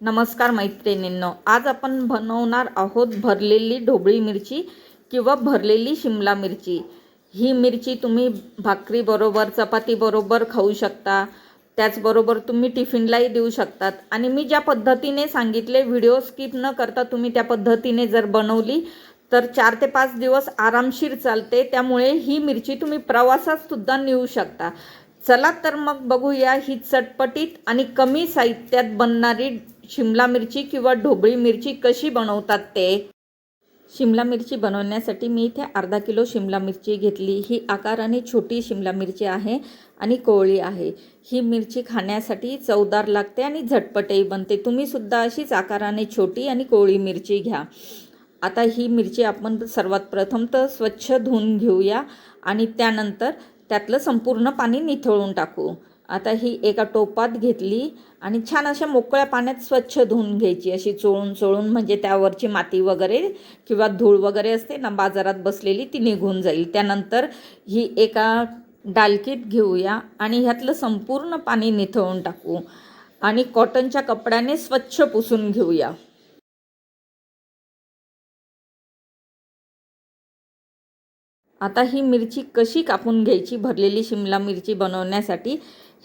नमस्कार मैत्रिणींनो आज आपण बनवणार आहोत भरलेली ढोबळी मिरची किंवा भरलेली शिमला मिरची. ही मिरची तुम्ही भाकरीबरोबर चपातीबरोबर खाऊ शकता. त्याचबरोबर तुम्ही टिफिनलाही देऊ शकतात. आणि मी ज्या पद्धतीने सांगितले व्हिडिओ स्किप न करता तुम्ही त्या पद्धतीने जर बनवली तर चार ते पाच दिवस आरामशीर चालते. त्यामुळे ही मिरची तुम्ही प्रवासात सुद्धा नेऊ शकता. चला तर मग बघूया ही चटपटीत आणि कमी साहित्यात बनणारी शिमला मिरची किंवा ढोबळी मिरची कशी बनवतात ते? शिमला मिरची बनवण्यासाठी मी इथे अर्धा किलो शिमला मिरची घेतली. ही आकाराने छोटी शिमला मिरची आहे आणि कोवळी आहे. ही मिरची खाण्यासाठी चवदार लागते आणि झटपटही बनते. तुम्हीसुद्धा अशीच आकाराने छोटी आणि कोवळी मिरची घ्या. आता ही मिरची आपण सर्वात प्रथम तर स्वच्छ धुवून घेऊया आणि त्यानंतर त्यातलं संपूर्ण पाणी निथळून टाकू. आता ही एका टोपात घेतली आणि छान अशा मोकळ्या पाण्यात स्वच्छ धुवून घ्यायची. अशी चोळून चोळून म्हणजे त्यावरची माती वगैरे किंवा धूळ वगैरे असते ना बाजारात बसलेली ती निघून जाईल. त्यानंतर ही एका डालकीत घेऊया आणि ह्यातलं संपूर्ण पाणी निथळून टाकू आणि कॉटनच्या कपड्याने स्वच्छ पुसून घेऊया. आता ही मिरची कशी कापून घ्यायची? भरलेली शिमला मिरची बनवण्यासाठी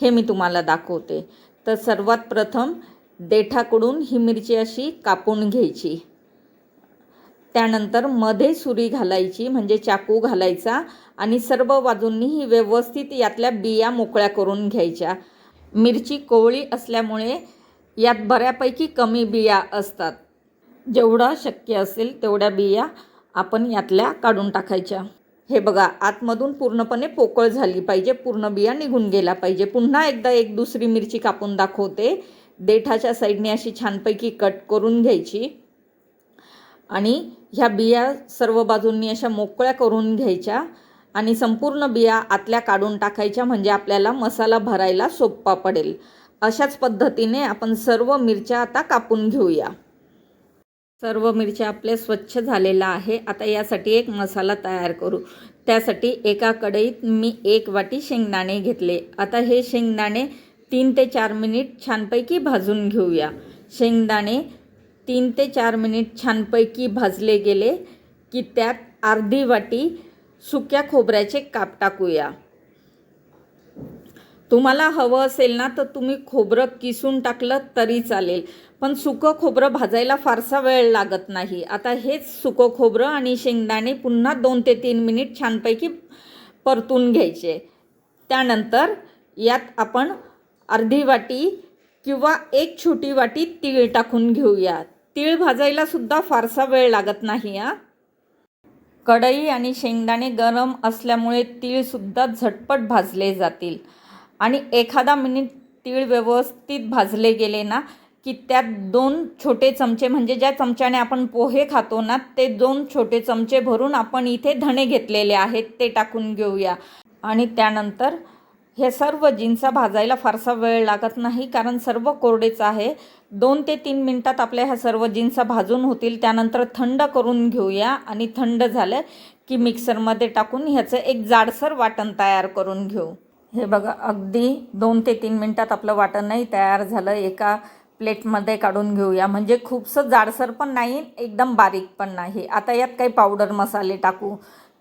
हे मी तुम्हाला दाखवते. तर सर्वात प्रथम देठाकडून ही मिरची अशी कापून घ्यायची. त्यानंतरमध्ये सुरी घालायची म्हणजे चाकू घालायचा आणि सर्व बाजूंनी ही व्यवस्थित यातल्या बिया मोकळ्या करून घ्यायच्या. मिरची कोवळी असल्यामुळे यात बऱ्यापैकी कमी बिया असतात. जेवढं शक्य असेल तेवढ्या बिया आपण यातल्या काढून टाकायच्या. हे बघा आतमधून पूर्णपणे पोकळ झाली पाहिजे पूर्ण बिया निघून गेला पाहिजे. पुन्हा एकदा एक दुसरी मिरची कापून दाखवते. देठाच्या साईडने अशी छानपैकी कट करून घ्यायची. आणि ह्या बिया सर्व बाजूंनी अशा मोकळ्या करून घ्यायच्या. आणि संपूर्ण बिया आतल्या काढून टाकायच्या म्हणजे आपल्याला मसाला भरायला सोप्पा पडेल. अशाच पद्धतीने आपण सर्व मिरच्या आता कापून घेऊया. सर्व मिरच्या आपल्या स्वच्छ झालेला आहे. आता यासाठी एक मसाला तयार करू. त्यासाठी एका कढईत मी एक वाटी शेंगदाणे घेतले. आता हे शेंगदाणे तीन ते चार मिनिट छानपैकी भाजून घेऊया. शेंगदाणे तीन ते चार मिनिट छानपैकी भाजले गेले की त्यात अर्धी वाटी सुक्या खोबऱ्याचे काप टाकूया. तुम्हाला हवं असेल ना तर तुम्ही खोबरं किसून टाकलं तरी चालेल. पण सुकं खोबरं भाजायला फारसा वेळ लागत नाही. आता हेच सुकं खोबरं आणि शेंगदाणे पुन्हा दोन ते तीन मिनिट छानपैकी परतून घ्यायचे. त्यानंतर यात आपण अर्धी वाटी किंवा एक छोटी वाटी तीळ टाकून घेऊया. तीळ भाजायला सुद्धा फारसा वेळ लागत नाही हा. कढई आणि शेंगदाणे गरम असल्यामुळे तीळसुद्धा झटपट भाजले जातील. आणि एखादा मिनिट तीळ व्यवस्थित भाजले गेले ना की त्यात दोन छोटे चमचे म्हणजे ज्या चमच्याने आपण पोहे खातो ना ते दोन छोटे चमचे भरून आपण इथे धणे घेतलेले आहेत ते टाकून घेऊया. आणि त्यानंतर हे सर्व जिन्सा भाजायला फारसा वेळ लागत नाही कारण सर्व कोरडेच आहे. दोन ते तीन मिनटात आपल्या ह्या सर्व जिन्सा भाजून होतील त्यानंतर थंड करून घेऊया. आणि थंड झालं की मिक्सरमध्ये टाकून ह्याचं एक जाडसर वाटण तयार करून घेऊ. हे बघा अगदी दोन ते तीन मिनटात आपलं वाटणही तयार झालं. एका प्लेटमध्ये काढून घेऊया. म्हणजे खूपसं जाडसर पण नाही एकदम बारीक पण नाही. आता यात काही पावडर मसाले टाकू.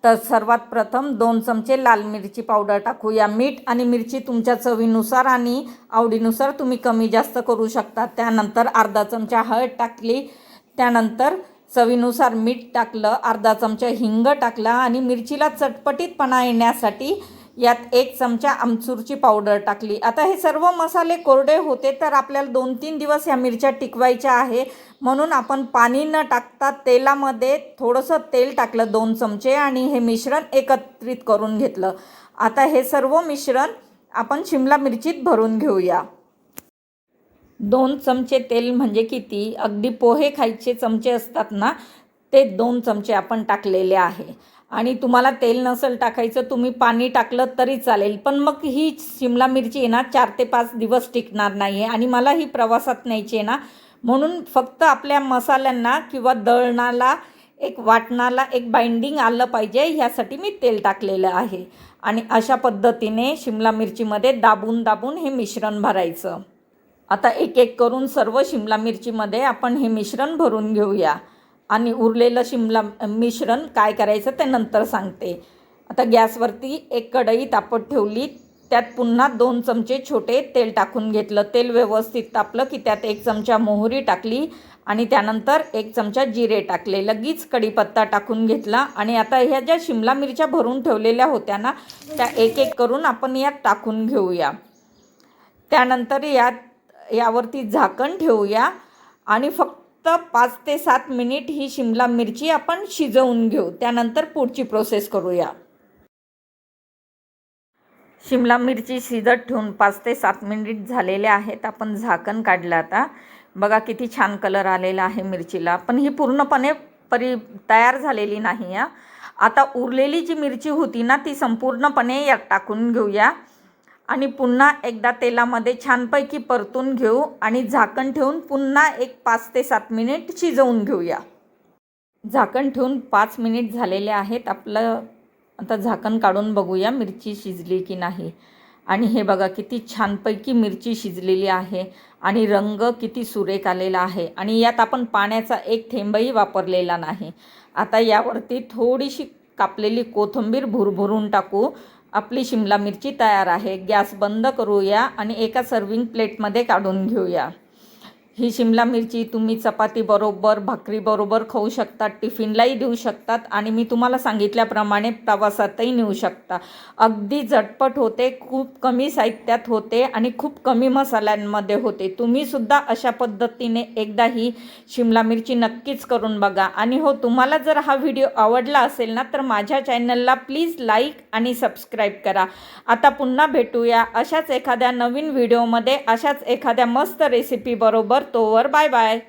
तर सर्वात प्रथम दोन चमचे लाल मिरची पावडर टाकूया मीठ आणि मिरची तुमच्या चवीनुसार आणि आवडीनुसार तुम्ही कमी जास्त करू शकता. त्यानंतर अर्धा चमचा हळद टाकली. त्यानंतर चवीनुसार मीठ टाकलं. अर्धा चमचा हिंग टाकला. आणि मिरचीला चटपटीतपणा येण्यासाठी यात एक चमचा आमचूरची पावडर टाकली. आता हे सर्व मसाले कोरडे होते तर आपल्याला दोन तीन दिवस ह्या मिरच्या टिकवायच्या आहे. म्हणून आपण पाणी न टाकता तेलामध्ये थोडंसं तेल टाकलं दोन चमचे आणि हे मिश्रण एकत्रित करून घेतलं. आता हे सर्व मिश्रण आपण शिमला मिरचीत भरून घेऊया. दोन चमचे तेल म्हणजे किती? अगदी पोहे खायचे चमचे असतात ना ते दोन चमचे आपण टाकलेले आहे. आणि तुम्हाला तेल नसेल टाकायचं तुम्ही पाणी टाकलं तरी चालेल. पण मग ही शिमला मिरची आहे ना चार ते पाच दिवस टिकणार नाही आहे आणि मला ही प्रवासात न्यायची आहे ना. म्हणून फक्त आपल्या मसाल्यांना किंवा दळणाला एक वाटणाला एक बाइंडिंग आलं पाहिजे ह्यासाठी मी तेल टाकलेलं आहे. आणि अशा पद्धतीने शिमला मिरचीमध्ये दाबून दाबून हे मिश्रण भरायचं. आता एक एक करून सर्व शिमला मिरचीमध्ये आपण हे मिश्रण भरून घेऊया. आणि उरलेलं शिमला मिश्रण काय करायचं ते नंतर सांगते. आता गॅसवरती एक कढई तापत ठेवली त्यात पुन्हा दोन चमचे छोटे तेल टाकून घेतलं. तेल व्यवस्थित तापलं की त्यात एक चमचा मोहरी टाकली आणि त्यानंतर एक चमचा जिरे टाकले. लगेच कढीपत्ता टाकून घेतला आणि आता ह्या ज्या शिमला मिरच्या भरून ठेवलेल्या होत्या ना त्या एक एक करून आपण यात टाकून घेऊया. त्यानंतर यात यावरती झाकण ठेवूया आणि फक्त पाच ते सात मिनिट ही शिमला मिरची आपण शिजवून घेऊ. त्यानंतर पुढची प्रोसेस करूया. शिमला मिरची शिजत ठेवून पाच ते सात मिनिट झालेले आहेत. आपण झाकण काढलं आता. बघा किती छान कलर आलेला आहे मिरचीला. पण ही पूर्णपणे परी तयार झालेली नाही आता उरलेली जी मिरची होती ना ती संपूर्णपणे यात टाकून घेऊया. आणि पुन्हा एकदा तेलामध्ये छानपैकी परतून घेऊ आणि झाकण ठेवून पुन्हा एक पाच ते सात मिनिट शिजवून घेऊया. झाकण ठेवून पाच मिनिट झालेले आहेत. आपलं आता झाकण काढून बघूया मिरची शिजली की नाही. आणि हे बघा किती छानपैकी मिरची शिजलेली आहे आणि रंग किती सुरेख आलेला आहे. आणि यात आपण पाण्याचा एक थेंबही वापरलेला नाही. आता यावरती थोडीशी कापलेली कोथिंबीर भुरभुरून टाकू आपली शिमला मिरची तयार आहे. गॅस बंद करूया आणि एका सर्विंग प्लेटमध्ये काढून घेऊया. ही शिमला मिरची तुम्ही चपातीबरोबर भाकरीबरोबर खाऊ शकता टिफिनलाही देऊ शकतात आणि मी तुम्हाला सांगितल्याप्रमाणे प्रवासातही नेऊ शकता. अगदी झटपट होते खूप कमी साहित्यात होते आणि खूप कमी मसाल्यांमध्ये होते. तुम्हीसुद्धा अशा पद्धतीने एकदा ही शिमला मिरची नक्कीच करून बघा. आणि हो तुम्हाला जर हा व्हिडिओ आवडला असेल ना तर माझ्या चॅनलला प्लीज लाईक आणि सबस्क्राईब करा. आता पुन्हा भेटूया अशाच एखाद्या नवीन व्हिडिओमध्ये अशाच एखाद्या मस्त रेसिपीबरोबर तोवर बाय बाय.